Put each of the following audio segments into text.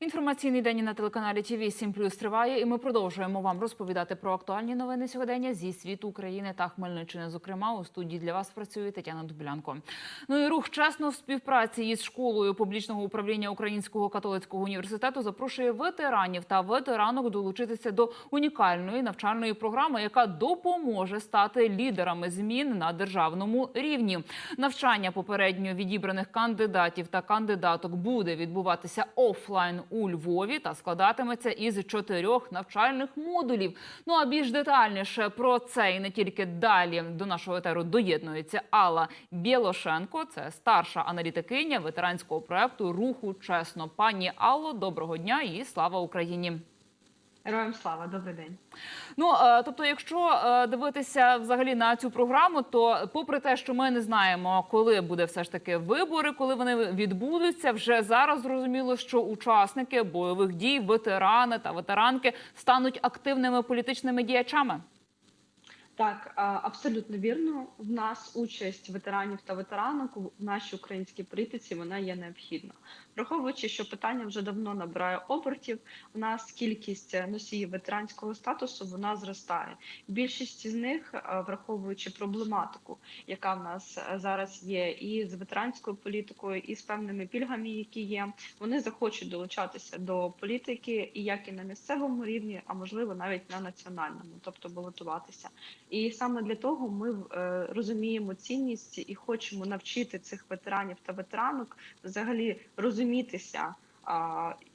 Інформаційний день на телеканалі ТВ 7 Плюс триває, і ми продовжуємо вам розповідати про актуальні новини сьогодення зі світу України та Хмельниччини. Зокрема, у студії для вас працює Тетяна Дублянко. Ну і рух чесно в співпраці із школою публічного управління Українського католицького університету запрошує ветеранів та ветеранок долучитися до унікальної навчальної програми, яка допоможе стати лідерами змін на державному рівні. Навчання попередньо відібраних кандидатів та кандидаток буде відбуватися офлайн у Львові та складатиметься із чотирьох навчальних модулів. Ну а більш детальніше про це і не тільки далі до нашого етеру доєднується Алла Білошенко. Це старша аналітикиня ветеранського проекту Руху Чесно. Пані Алло, доброго дня і слава Україні. Героям слава, добрий день. Ну е, тобто, якщо е, дивитися взагалі на цю програму, то попри те, що ми не знаємо, коли буде все ж таки вибори, коли вони відбудуться, вже зараз зрозуміло, що учасники бойових дій, ветерани та ветеранки стануть активними політичними діячами. Так, абсолютно вірно. В нас участь ветеранів та ветеранок в нашій українській політиці вона є необхідна. Враховуючи, що питання вже давно набирає обертів, у нас кількість носіїв ветеранського статусу вона зростає. Більшість з них, враховуючи проблематику, яка в нас зараз є, і з ветеранською політикою, і з певними пільгами, які є, вони захочуть долучатися до політики, і як і на місцевому рівні, а можливо навіть на національному, тобто балотуватися. І саме для того ми е, розуміємо цінність і хочемо навчити цих ветеранів та ветеранок взагалі розумітися.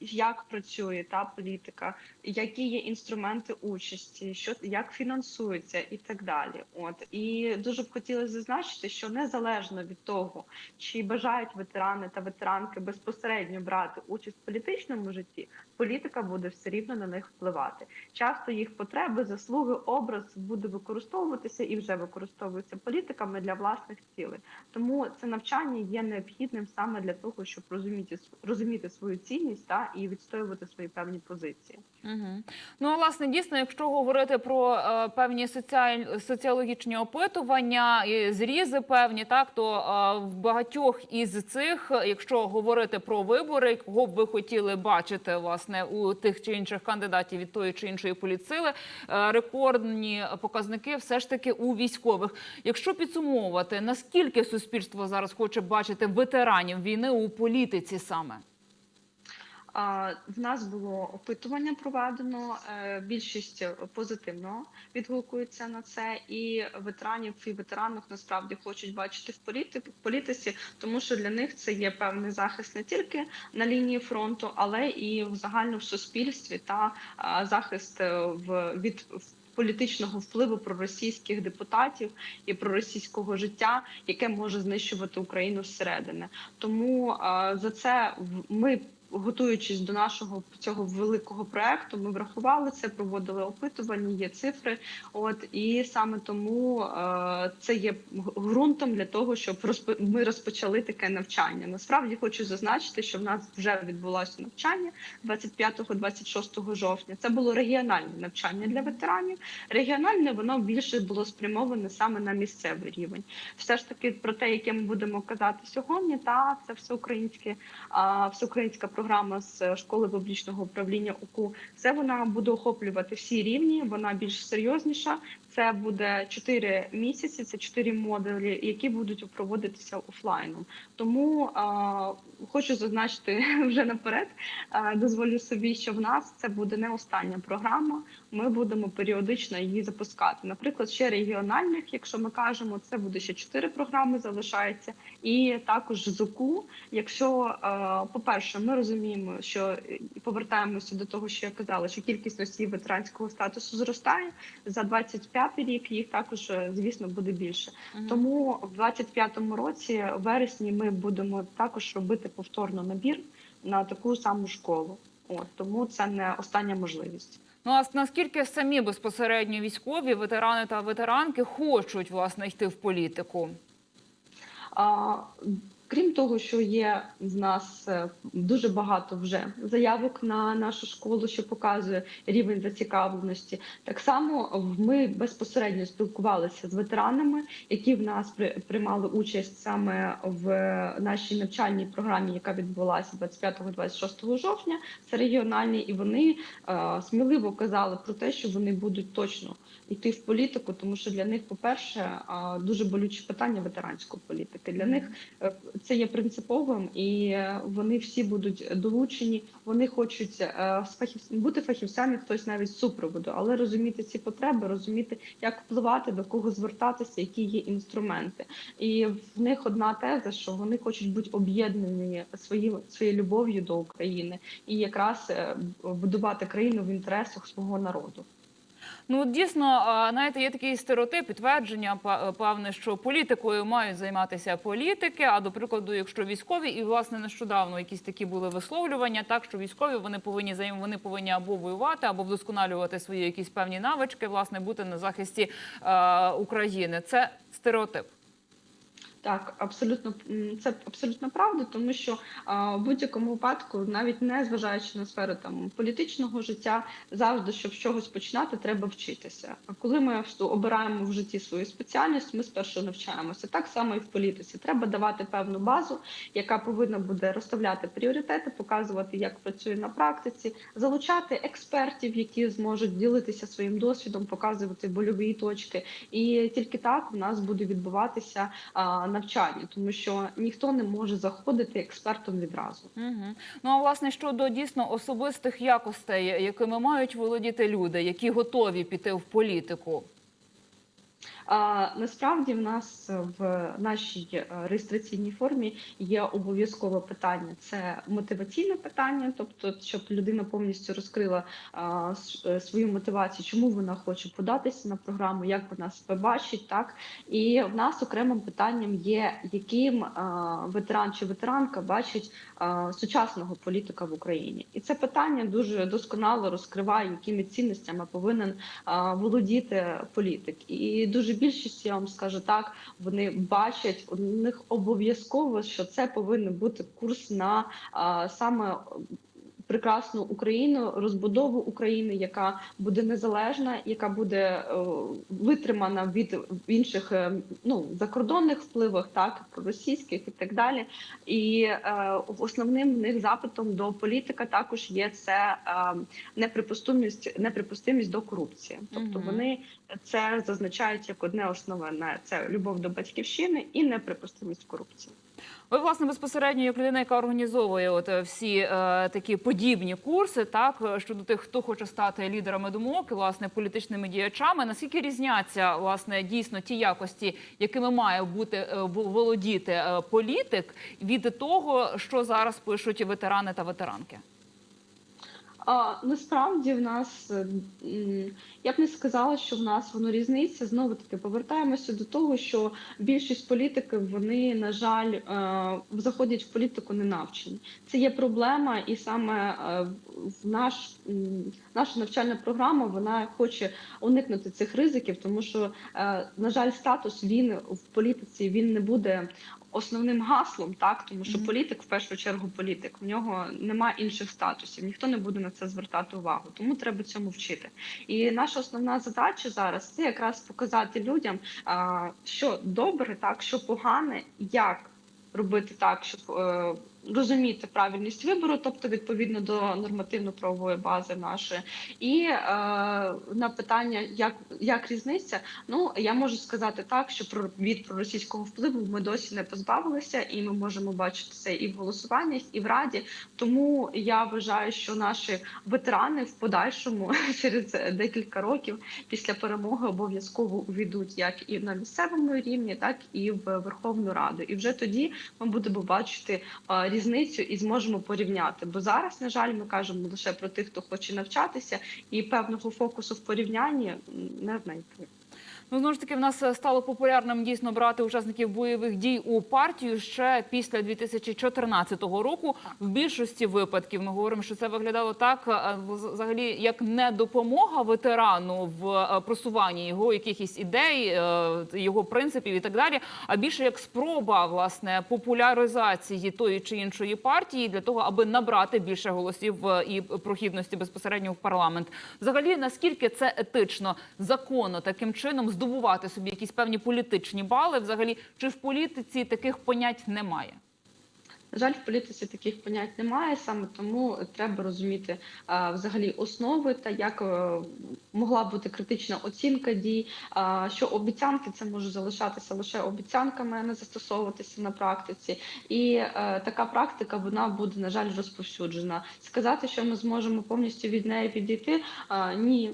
Як працює та політика, які є інструменти участі, що як фінансується, і так далі. От і дуже б хотілося зазначити, що незалежно від того, чи бажають ветерани та ветеранки безпосередньо брати участь в політичному житті, політика буде все рівно на них впливати. Часто їх потреби, заслуги, образ буде використовуватися і вже використовується політиками для власних цілей. Тому це навчання є необхідним саме для того, щоб розуміти розуміти свою цінність та і відстоювати свої певні позиції. Угу. Ну, а, власне, дійсно, якщо говорити про е, певні соціаль... соціологічні опитування зрізи певні, так то е, в багатьох із цих, якщо говорити про вибори, кого б ви хотіли бачити власне у тих чи інших кандидатів від тої чи іншої політсили, е, рекордні показники все ж таки у військових. Якщо підсумовувати, наскільки суспільство зараз хоче бачити ветеранів війни у політиці саме? В нас було опитування проведено. е, Більшість позитивно відгукується на це, і ветеранів і ветеранок насправді хочуть бачити в політи- політиці, тому що для них це є певний захист не тільки на лінії фронту, але і в загальному суспільстві та захист е, від політичного впливу проросійських депутатів і проросійського життя, яке може знищувати Україну зсередини. Тому за це ми. Готуючись до нашого цього великого проекту, ми врахували це, проводили опитування, є цифри. От і саме тому е, це є ґрунтом для того, щоб розпо- ми розпочали таке навчання. Насправді хочу зазначити, що в нас вже відбулося навчання 25-26 жовтня. Це було регіональне навчання для ветеранів. Регіональне воно більше було спрямоване саме на місцевий рівень. Все ж таки про те, яке ми будемо казати сьогодні, та це всеукраїнське всеукраїнська програма з школи публічного управління УКУ. Це вона буде охоплювати всі рівні. Вона більш серйозніша. Це буде 4 місяці, це 4 модулі, які будуть проводитися офлайном. Тому а, хочу зазначити вже наперед. а, дозволю собі, що в нас це буде не остання програма. Ми будемо періодично її запускати. Наприклад, ще регіональних, якщо ми кажемо, це буде ще 4 програми, залишається, і також ЗУКУ. Якщо, е, по-перше, ми розуміємо, що повертаємося до того, що я казала, що кількість носіїв ветеранського статусу зростає за 25 рік. Їх також, е, звісно, буде більше. Мгм. Тому в 25-му році, в вересні, ми будемо також робити повторно набір на таку саму школу. От тому це не остання можливість. Ну а наскільки самі безпосередньо військові ветерани та ветеранки хочуть власне йти в політику? А, Крім того, що є в нас е, дуже багато вже заявок на нашу школу, що показує рівень зацікавленості. Так само ми безпосередньо спілкувалися з ветеранами, які в нас при- приймали участь саме в нашій навчальній програмі, яка відбулася 25-26 жовтня. Це регіональні, і вони е, сміливо казали про те, що вони будуть точно йти в політику, тому що для них, по-перше, дуже болюче питання ветеранської політики. Для них е, це є принциповим, і е, вони всі будуть долучені. Вони хочуть е, бути фахівцями, хтось навіть з супроводу, але розуміти ці потреби, розуміти, як впливати, до кого звертатися, які є інструменти. І в них одна теза, що вони хочуть бути об'єднані своїм своєю любов'ю до України і якраз будувати країну в інтересах свого народу. Ну дійсно, знаєте, є такий стереотип, підтвердження па- певне, що політикою мають займатися політики. А до прикладу, якщо військові, і власне нещодавно якісь такі були висловлювання, так що військові вони повинні займ- вони повинні або воювати, або вдосконалювати свої якісь певні навички, власне, бути на захисті е, України. Це стереотип. Так, абсолютно це абсолютно правда, тому що а, в будь-якому випадку, навіть не зважаючи на сферу там політичного життя, завжди, щоб чогось починати, треба вчитися. А коли ми обираємо в житті свою спеціальність, ми спершу навчаємося. Так само і в політиці. Треба давати певну базу, яка повинна буде розставляти пріоритети, показувати, як працює на практиці, залучати експертів, які зможуть ділитися своїм досвідом, показувати больові точки. І тільки так у нас буде відбуватися а, навчання, тому що ніхто не може заходити експертом відразу. Угу. Ну а власне щодо дійсно особистих якостей, якими мають володіти люди, які готові піти в політику. А насправді в нас в нашій е, реєстраційній формі є обов'язкове питання. Це мотиваційне питання, тобто, щоб людина повністю розкрила а, е, свою мотивацію, чому вона хоче податися на програму, як вона себе бачить, так і в нас окремим питанням є, яким а, ветеран чи ветеранка бачить а, сучасного політика в Україні, і це питання дуже досконало розкриває, якими цінностями повинен а, володіти політик. І дуже більшість, я вам скажу так, вони бачать у них обов'язково, що це повинен бути курс на а, саме. Прекрасну Україну, розбудову України, яка буде незалежна, яка буде е, витримана від інших е, ну закордонних впливах, так російських і так далі. І е, основним в них запитом до політика також є це е, неприпустимість, неприпустимість до корупції. Тобто вони це зазначають як одне основне це любов до батьківщини і неприпустимість корупції. Ви власне безпосередньо як людина, яка організовує от е, всі е, такі подібні курси, так е, щодо тих, хто хоче стати лідерами думок, власне, політичними діячами. Наскільки різняться власне дійсно ті якості, якими має бути е, володіти е, політик, від того, що зараз пишуть ветерани та ветеранки? А насправді в нас я б не сказала, що в нас воно різниця. Знову таки повертаємося до того, що більшість політиків вони, на жаль, е, заходять в політику не навчені. Це є проблема, і саме е, в наш наша навчальна програма вона хоче уникнути цих ризиків, тому що, е, на жаль, статус він в політиці він не буде. Основним гаслом, так тому що політик в першу чергу політик. В нього немає інших статусів, ніхто не буде на це звертати увагу. Тому треба цьому вчити. І наша основна задача зараз це якраз показати людям, що добре, так що погане, як робити так, щоб е, розуміти правильність вибору, тобто відповідно до нормативно-правової бази нашої, і е, на питання, як, як різниця, ну я можу сказати так, що про від проросійського впливу ми досі не позбавилися, і ми можемо бачити це і в голосуваннях, і в раді. Тому я вважаю, що наші ветерани в подальшому через декілька років після перемоги обов'язково увійдуть як і на місцевому рівні, так і в Верховну Раду. І вже тоді ми будемо бачити а, різницю і зможемо порівняти. Бо зараз, на жаль, ми кажемо лише про тих, хто хоче навчатися, і певного фокусу в порівнянні не знайти. Ну, знову ж таки, в нас е, стало популярним дійсно брати учасників бойових дій у партію ще після 2014 року. В більшості випадків ми говоримо, що це виглядало так, е, взагалі, як не допомога ветерану в е, просуванні його якихось ідей, його принципів і так далі, а більше як спроба власне популяризації тої чи іншої партії для того, аби набрати більше голосів і прохідності безпосередньо в парламент. Взагалі, наскільки це етично, законно таким чином здобувати собі якісь певні політичні бали? Взагалі, чи в політиці таких понять немає? Жаль, в політиці таких понять немає, саме тому треба розуміти а, взагалі основи та як е, могла бути критична оцінка дій, а, що обіцянки це може залишатися лише обіцянками, а не застосовуватися на практиці. І е, така практика вона буде на жаль розповсюджена. Сказати, що ми зможемо повністю від неї підійти. а, ні,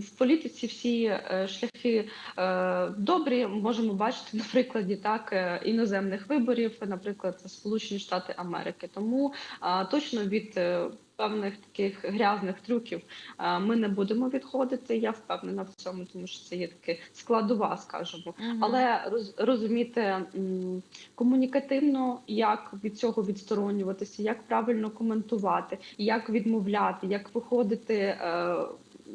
в політиці всі е, шляхи е, добрі. Можемо бачити на прикладі так іноземних виборів, наприклад, Сполучені Штати Америки. Тому а, точно від е, певних таких грязних трюків а, ми не будемо відходити. Я впевнена в цьому, тому що це є таке складова, скажімо. Але роз, розуміти м, комунікативно, як від цього відсторонюватися, як правильно коментувати, як відмовляти, як виходити.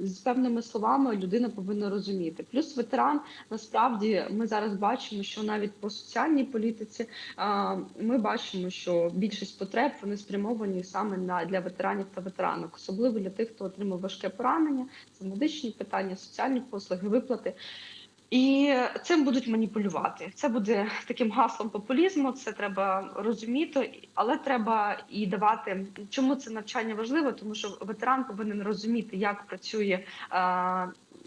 З певними словами людина повинна розуміти. Плюс ветеран насправді ми зараз бачимо, що навіть по соціальній політиці ми бачимо, що більшість потреб вони спрямовані саме на для ветеранів та ветеранок, особливо для тих, хто отримав важке поранення, це медичні питання, соціальні послуги, виплати. І цим будуть маніпулювати. Це буде таким гаслом популізму. Це треба розуміти, але треба і давати. Чому це навчання важливо? Тому що ветеран повинен розуміти, як працює.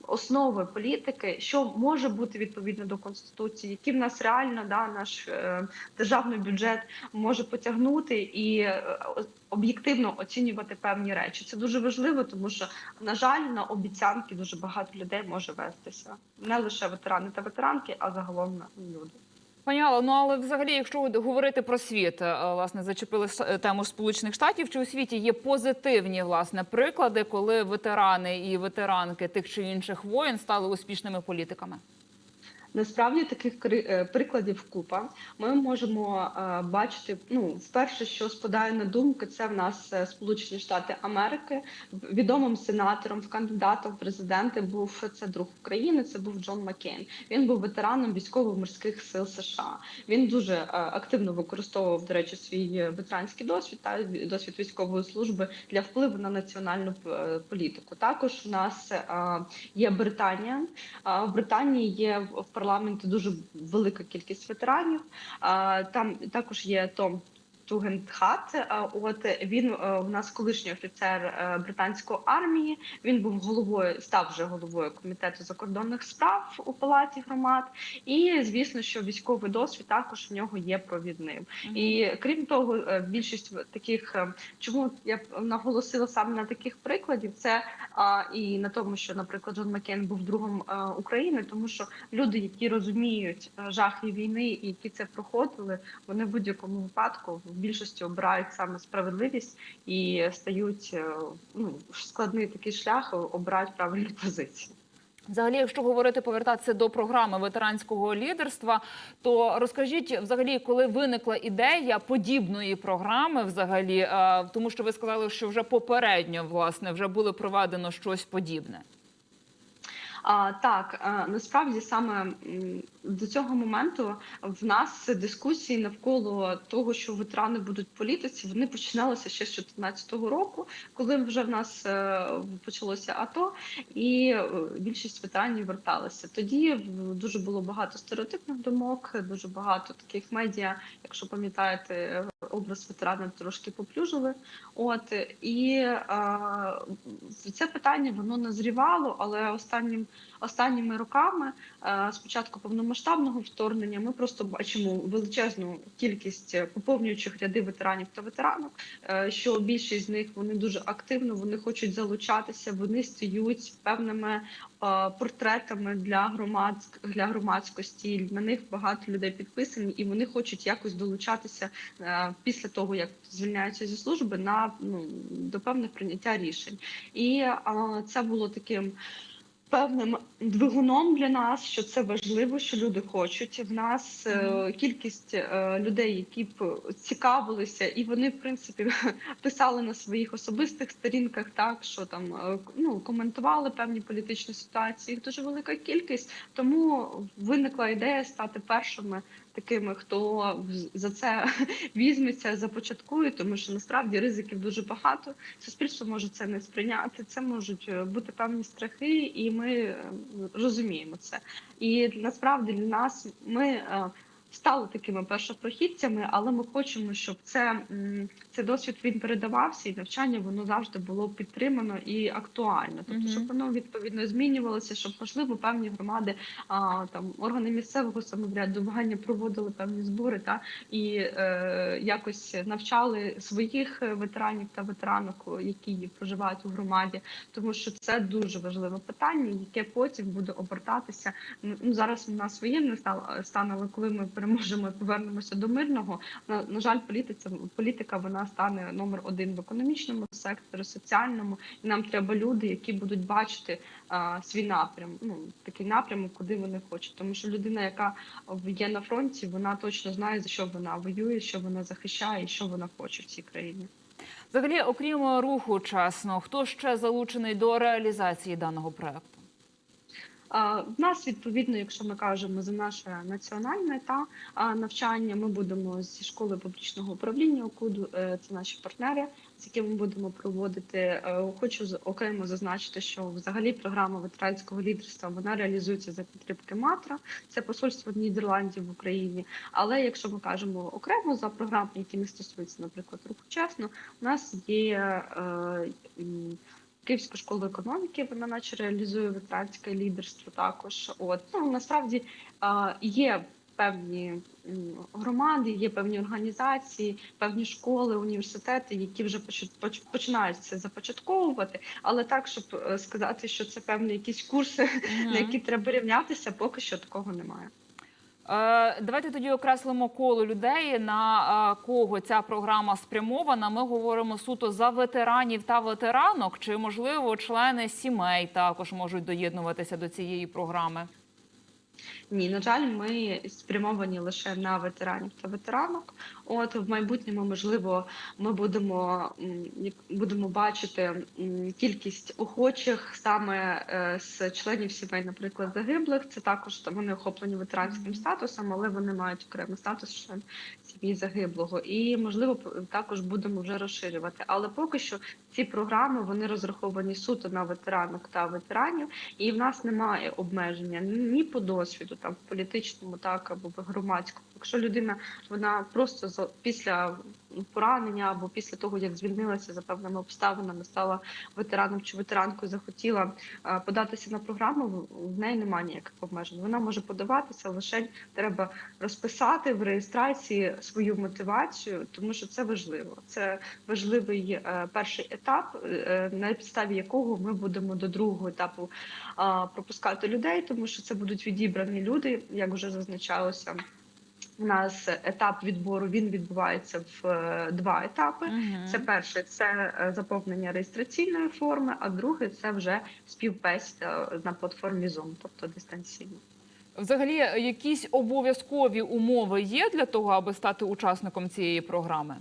Основи політики, що може бути відповідно до конституції, які в нас реально да наш е, державний бюджет може потягнути і е, об'єктивно оцінювати певні речі. Це дуже важливо, тому що на жаль, на обіцянки дуже багато людей може вестися. Не лише ветерани та ветеранки, а загалом люди. Пані Алло, ну але взагалі, якщо говорити про світ, е, власне, зачепили с- тему Сполучених Штатів, чи у світі є позитивні власне приклади, коли ветерани і ветеранки тих чи інших воєн стали успішними політиками? Насправді таких е, прикладів купа. Ми можемо е, бачити. Ну, вперше, що спадає на думку, це в нас е, Сполучені Штати Америки. Відомим сенатором, в кандидатом в президенти був це друг України. Це був Джон Маккейн. Він був ветераном військово-морських сил США. Він дуже активно використовував, до речі, свій ветеранський досвід та досвід військової служби для впливу на національну політику. Також у нас є Британія. В Британії є в- парламенті дуже велика кількість ветеранів. Там також є Том. Тугентхат, от він е, у нас колишній офіцер е, британської армії. Він був головою, став вже головою комітету закордонних справ у палаті громад. І звісно, що військовий досвід також в нього є провідним. І крім того, е, більшість таких, чому я наголосила саме на таких прикладів, це а, і на тому, що, наприклад, Джон Маккейн був другом України, тому що люди, які розуміють жахи війни і які це проходили, вони в будь-якому випадку більшості обирають саме справедливість і стають е, ну, складний такий шлях, обирають правильну позицію. Взагалі, якщо говорити повертатися до програми ветеранського лідерства, то розкажіть взагалі, коли виникла ідея подібної програми, взагалі, е, тому що ви сказали, що вже попередньо власне вже було проведено щось подібне. А, так, а, насправді саме до цього моменту в нас дискусії навколо того, що ветерани будуть політиці, вони починалися ще з 2014 року, коли вже в нас е, почалося АТО, і е, більшість ветеранів верталися. Тоді дуже було багато стереотипних думок, дуже багато таких медіа, якщо пам'ятаєте, е, образ ветерана трошки поплюжили. От і е, це питання воно назрівало, але останнім останніми роками, е, з початку повномасштабного вторгнення, ми просто бачимо величезну кількість поповнюючих ряди ветеранів та ветеранок. е, Що більшість з них вони дуже активно, вони хочуть залучатися, вони стають певними е, портретами для громадськ для громадськості. На них багато людей підписані, і вони хочуть якось долучатися після того, як звільняються зі служби, на ну до певних прийняття рішень. І е, це було таким певним двигуном для нас, що це важливо, що люди хочуть. В нас е, кількість е, людей, які б цікавилися, і вони, в принципі, писали на своїх особистих сторінках, так що там е, ну коментували певні політичні ситуації. Їх дуже велика кількість. Тому виникла ідея стати першими такими, хто за це візьметься, започаткує, тому що насправді ризиків дуже багато. Суспільство може це не сприйняти. Це можуть е, бути певні страхи, і ми е, розуміємо це. І насправді для нас ми. Стали такими першопрохідцями, але ми хочемо, щоб це цей досвід він передавався, і навчання воно завжди було підтримано і актуально. Тобто, Мгм. щоб воно відповідно змінювалося, щоб можливо певні громади, а там органи місцевого самоврядування проводили певні збори та і е, якось навчали своїх ветеранів та ветеранок, які проживають у громаді, тому що це дуже важливе питання, яке потім буде обертатися. Ну ну, зараз у нас воєнний стан, стан, але коли ми переможемо і повернемося до мирного, на, на жаль, політиця політика вона стане номер один в економічному секторі, соціальному, і нам треба люди, які будуть бачити а, свій напрям, ну такий напрямок, куди вони хочуть. Тому що людина, яка є на фронті, вона точно знає за що вона воює, що вона захищає, і що вона хоче в цій країні. Взагалі, окрім руху чесно, хто ще залучений до реалізації даного проекту? В нас відповідно, якщо ми кажемо за наше національне та навчання, ми будемо зі школи публічного управління ОКУДу, е, це наші партнери, з якими ми будемо проводити. Е, Хочу окремо зазначити, що взагалі програма ветеранського лідерства вона реалізується за підтримки Матра, це посольство Нідерландів в Україні. Але якщо ми кажемо окремо за програми, які не стосуються, наприклад, руху чесно, у нас є. М, Київська школа економіки, вона наче реалізує ветеранське лідерство також. От ну насправді є певні громади, є певні організації, певні школи, університети, які вже поч- поч- починають це започатковувати. Але так, щоб е, сказати, що це певні якісь курси, на які треба рівнятися, поки що такого немає. Е, Давайте тоді окреслимо коло людей, на е, кого ця програма спрямована. Ми говоримо суто за ветеранів та ветеранок, чи можливо члени сімей також можуть доєднуватися до цієї програми. Ні, на жаль, ми спрямовані лише на ветеранів та ветеранок. От в майбутньому, можливо, ми будемо будемо бачити кількість охочих саме е, з членів сімей, наприклад, загиблих. Це також вони охоплені ветеранським статусом, але вони мають окремий статус член сім'ї загиблого. І можливо також будемо вже розширювати. Але поки що ці програми вони розраховані суто на ветеранок та ветеранів. І в нас немає обмеження ні по досвіду, там в політичному, так або в громадському. Якщо людина вона просто за після поранення або після того, як звільнилася за певними обставинами, стала ветераном чи ветеранкою, захотіла е, податися на програму, в- неї немає ніяких обмежень. Вона може подаватися, лише треба розписати в реєстрації свою мотивацію, тому що це важливо. Це важливий е, перший етап, е, на підставі якого ми будемо до другого етапу пропускати людей, тому що це будуть відібрані люди, як вже зазначалося. У нас етап відбору він відбувається в е, два етапи. Це перше це е, заповнення реєстраційної форми, а друге це вже співбесіда на платформі Zoom, тобто дистанційно. Взагалі, якісь обов'язкові умови є для того, аби стати учасником цієї програми?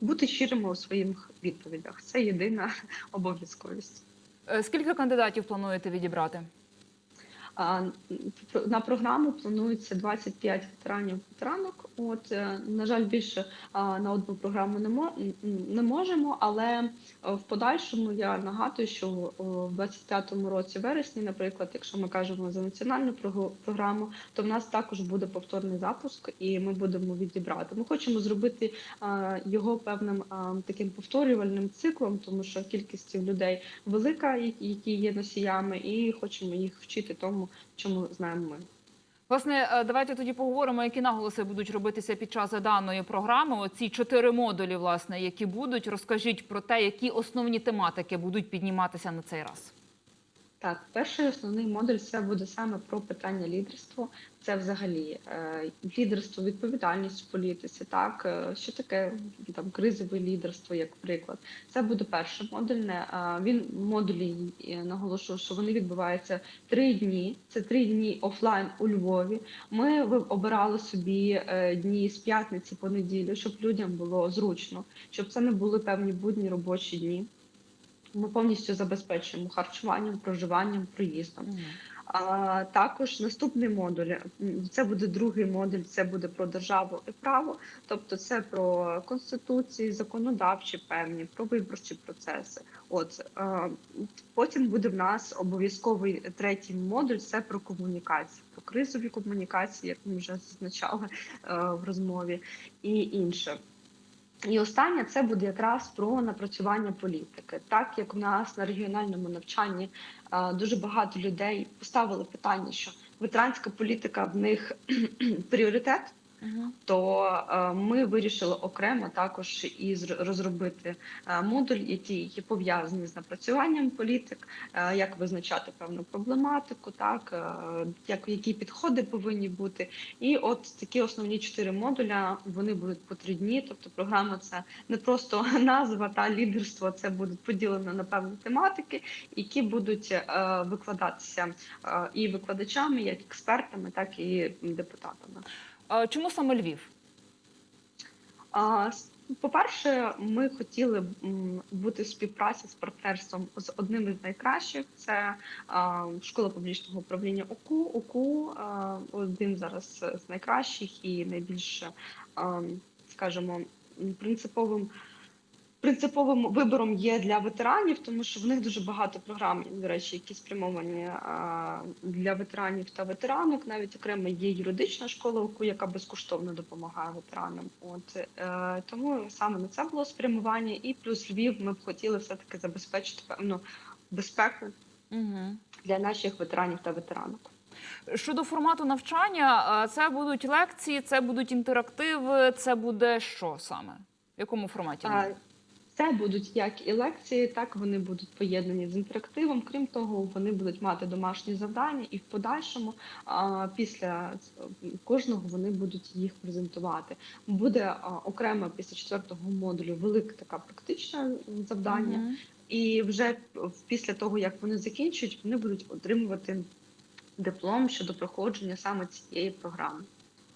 Бути щирими у своїх відповідях це єдина обов'язковість. Е, Скільки кандидатів плануєте відібрати? На програму планується 25 ветеранів ветеранок. От е, на жаль, більше на одну програму не мо- можемо, але е, в подальшому я нагадую, що в 25-му році вересні, наприклад, якщо ми кажемо за національну програму, то в нас також буде повторний запуск, і ми будемо відібрати. Ми хочемо зробити його певним таким повторювальним циклом, тому що кількість людей велика, які є носіями, і хочемо їх вчити тому, чому знаємо ми. Власне, е, давайте тоді поговоримо, які наголоси будуть робитися під час даної програми. Оці чотири модулі, власне, які будуть. Розкажіть про те, які основні тематики будуть підніматися на цей раз. Так, перший основний модуль це буде саме про питання лідерства. Це взагалі е, лідерство, відповідальність в політиці. Так, е, що таке там кризове лідерство, як приклад. Це буде перше модульне. Е, він модулі е, що вони відбуваються три дні. Це три дні офлайн у Львові. Ми обирали собі е, дні з п'ятниці по неділю, щоб людям було зручно, щоб це не були певні будні робочі дні. Ми повністю забезпечуємо харчуванням, проживанням, проїздом. А також наступний модуль це буде другий модуль. Це буде про державу і право, тобто це про конституції, законодавчі певні, про виборчі процеси. От е, потім буде в нас обов'язковий третій модуль. Це про комунікації, про кризові комунікації, як ми вже зазначали е, в розмові, і інше. І останнє це буде якраз про напрацювання політики. Так як у нас на регіональному навчанні дуже багато людей поставили питання, що ветеранська політика в них пріоритет. То е, ми вирішили окремо також і зр- розробити е, модуль, який є пов'язаний з напрацюванням політик, е, як визначати певну проблематику, так як які підходи повинні бути. І от такі основні чотири модуля вони будуть по три дні. Тобто, програма це не просто назва та лідерство, це будуть поділено на певні тематики, які будуть викладатися і викладачами, як експертами, так і депутатами. Чому саме Львів? По-перше, ми хотіли бути в співпраці з партнерством з одним із найкращих. Це школа публічного управління ОКУ. ОКУ один зараз з найкращих і найбільш, скажімо, принциповим. Принциповим вибором є для ветеранів, тому що в них дуже багато програм, до речі, які спрямовані а, для ветеранів та ветеранок. Навіть окремо є юридична школа, яка безкоштовно допомагає ветеранам. От е, тому саме на це було спрямування, і плюс Львів ми б хотіли все таки забезпечити певну безпеку Угу. для наших ветеранів та ветеранок. Щодо формату навчання, це будуть лекції, це будуть інтерактиви, це буде що саме? В якому форматі? А, Це будуть як і лекції, так вони будуть поєднані з інтерактивом. Крім того, вони будуть мати домашні завдання, і в подальшому, після кожного, вони будуть їх презентувати. Буде окремо після четвертого модулю велике таке практичне завдання, Мгм. і вже після того, як вони закінчують, вони будуть отримувати диплом щодо проходження саме цієї програми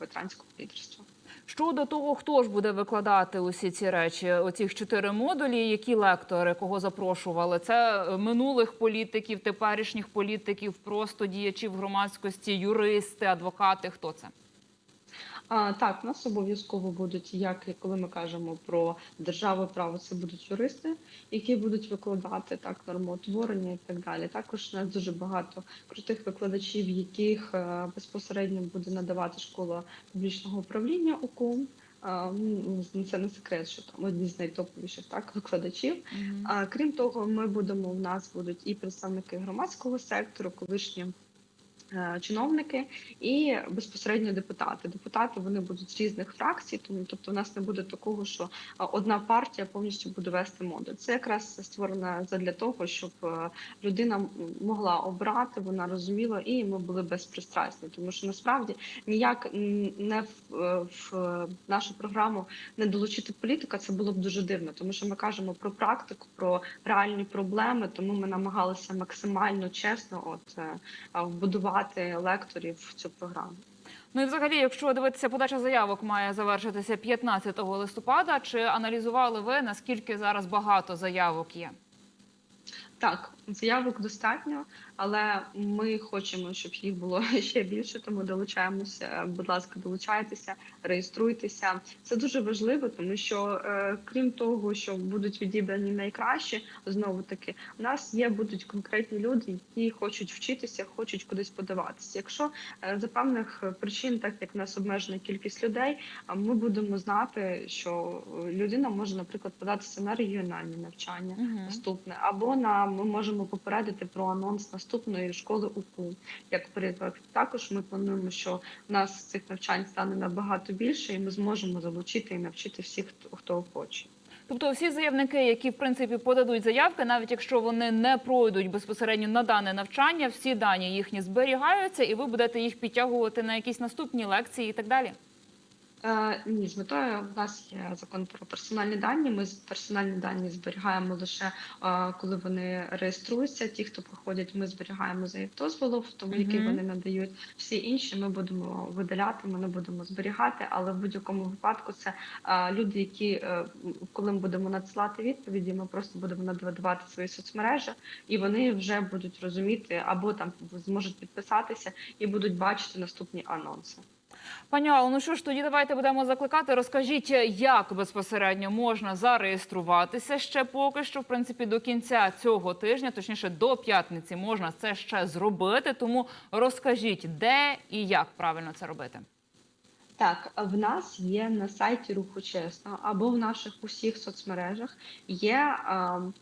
ветеранського лідерства. Щодо того, хто ж буде викладати усі ці речі, оцих чотири модулі, які лектори, кого запрошували? Це минулих політиків, теперішніх політиків, просто діячів громадськості, юристи, адвокати. Хто це? А, так, у нас обов'язково будуть, як і коли ми кажемо про державу право, це будуть юристи, які будуть викладати так нормотворення і так далі. Також у нас дуже багато крутих викладачів, яких е, безпосередньо буде надавати школа публічного управління УКУ. А, ну, Це не секрет, що там одні з найтоповіших так викладачів. А крім того, ми будемо у нас будуть і представники громадського сектору, колишні чиновники і безпосередньо депутати. Депутати вони будуть з різних фракцій, тому тобто у нас не буде такого, що одна партія повністю буде вести модуль. Це якраз створено для того, щоб е, людина могла обрати, вона розуміла, і ми були безпристрасні, тому що насправді ніяк не в, е, в е, нашу програму не долучити політика, це було б дуже дивно, тому що ми кажемо про практику, про реальні проблеми. Тому ми намагалися максимально чесно, от е, а, вбудувати лекторів в цю програму. Ну і взагалі, якщо дивитися, подача заявок має завершитися 15 листопада. Чи аналізували ви наскільки зараз багато заявок є? Так, заявок достатньо, але ми хочемо, щоб їх було ще більше. Тому долучаємося. Будь ласка, долучайтеся, реєструйтеся. Це дуже важливо, тому що е, крім того, що будуть відібрані найкращі, знову таки у нас є будуть конкретні люди, які хочуть вчитися, хочуть кудись подаватися. Якщо е, за певних причин, так як в нас обмежена кількість людей, ми будемо знати, що людина може, наприклад, податися на регіональні навчання наступне, або на ми можемо попередити про анонс наступної школи УКУ. Як приклад, також ми плануємо, що нас цих навчань стане набагато більше, і ми зможемо залучити і навчити всіх, хто хоче. Тобто, всі заявники, які в принципі подадуть заявки, навіть якщо вони не пройдуть безпосередньо на дане навчання, всі дані їхні зберігаються, і ви будете їх підтягувати на якісь наступні лекції і так далі. Е, ні, з метою в нас є закон про персональні дані. Ми персональні дані зберігаємо лише е, коли вони реєструються. Ті, хто проходять, ми зберігаємо за їх дозволу, в тому, який Мгм. вони надають. Всі інші ми будемо видаляти, ми не будемо зберігати. Але в будь-якому випадку це е, люди, які коли ми будемо надсилати відповіді, ми просто будемо надавати свої соцмережі, і вони вже будуть розуміти або там зможуть підписатися і будуть бачити наступні анонси. Пані ну що ж, тоді давайте будемо закликати. Розкажіть, як безпосередньо можна зареєструватися ще поки що. В принципі, до кінця цього тижня, точніше до п'ятниці, можна це ще зробити. Тому розкажіть, де і як правильно це робити. Так, в нас є на сайті Руху Чесно або в наших усіх соцмережах є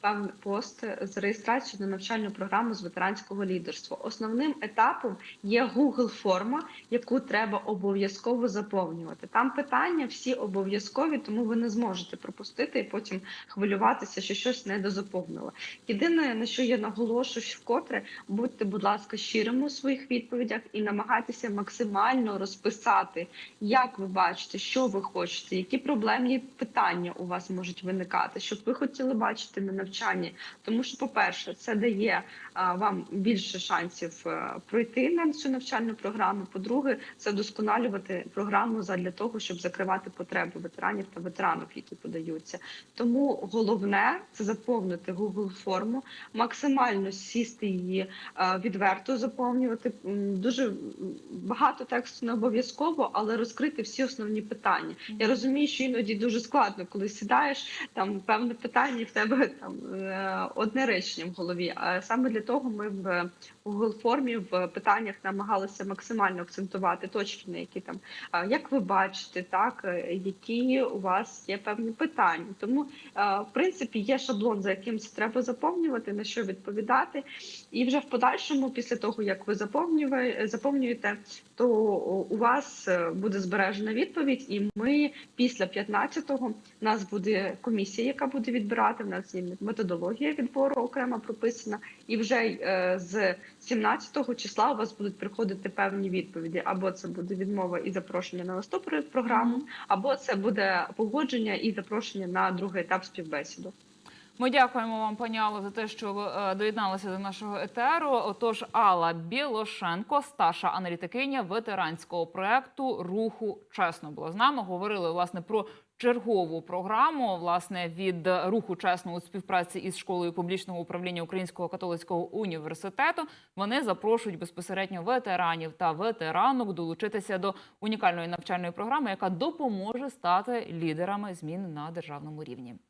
певний пост з реєстрацією на навчальну програму з ветеранського лідерства. Основним етапом є Google форма, яку треба обов'язково заповнювати. Там питання всі обов'язкові, тому ви не зможете пропустити і потім хвилюватися, що щось не дозаповнило. Єдине на що я наголошую вкотре, будьте, будь ласка, щирими у своїх відповідях і намагайтеся максимально розписати як ви бачите, що ви хочете, які проблемні питання у вас можуть виникати, щоб ви хотіли бачити на навчанні. Тому що, по-перше, це дає вам більше шансів е, пройти на цю навчальну програму. По-друге, це вдосконалювати програму задля того, щоб закривати потреби ветеранів та ветеранок, які подаються. Тому головне це заповнити Google форму, максимально сісти її е, відверто заповнювати. Дуже багато тексту не обов'язково, але розкрити всі основні питання. Я розумію, що іноді дуже складно, коли сідаєш там певне питання, і в тебе там е, одне речення в голові. А саме для того ми в Google формі в питаннях намагалися максимально акцентувати точки, на які там як ви бачите, так е, які у вас є певні питання. Тому е, в принципі є шаблон, за яким це треба заповнювати, на що відповідати. І вже в подальшому, після того як ви заповнює- заповнюєте, то у вас е, буде збережена відповідь, і ми після 15-го у нас буде комісія, яка буде відбирати. В нас є методологія відбору окремо прописана, і вже е, з 17-го числа у вас будуть приходити певні відповіді. Або це буде відмова і запрошення на наступну програму, або це буде погодження і запрошення на другий етап співбесіду. Ми дякуємо вам, пані Алло, за те, що ви е, доєдналися до нашого етеру. Отож, Алла Білошенко, старша аналітикиня ветеранського проекту Руху чесно була з нами. Говорили власне про чергову програму власне від руху чесно у співпраці із школою публічного управління Українського католицького університету. Вони запрошують безпосередньо ветеранів та ветеранок долучитися до унікальної навчальної програми, яка допоможе стати лідерами змін на державному рівні.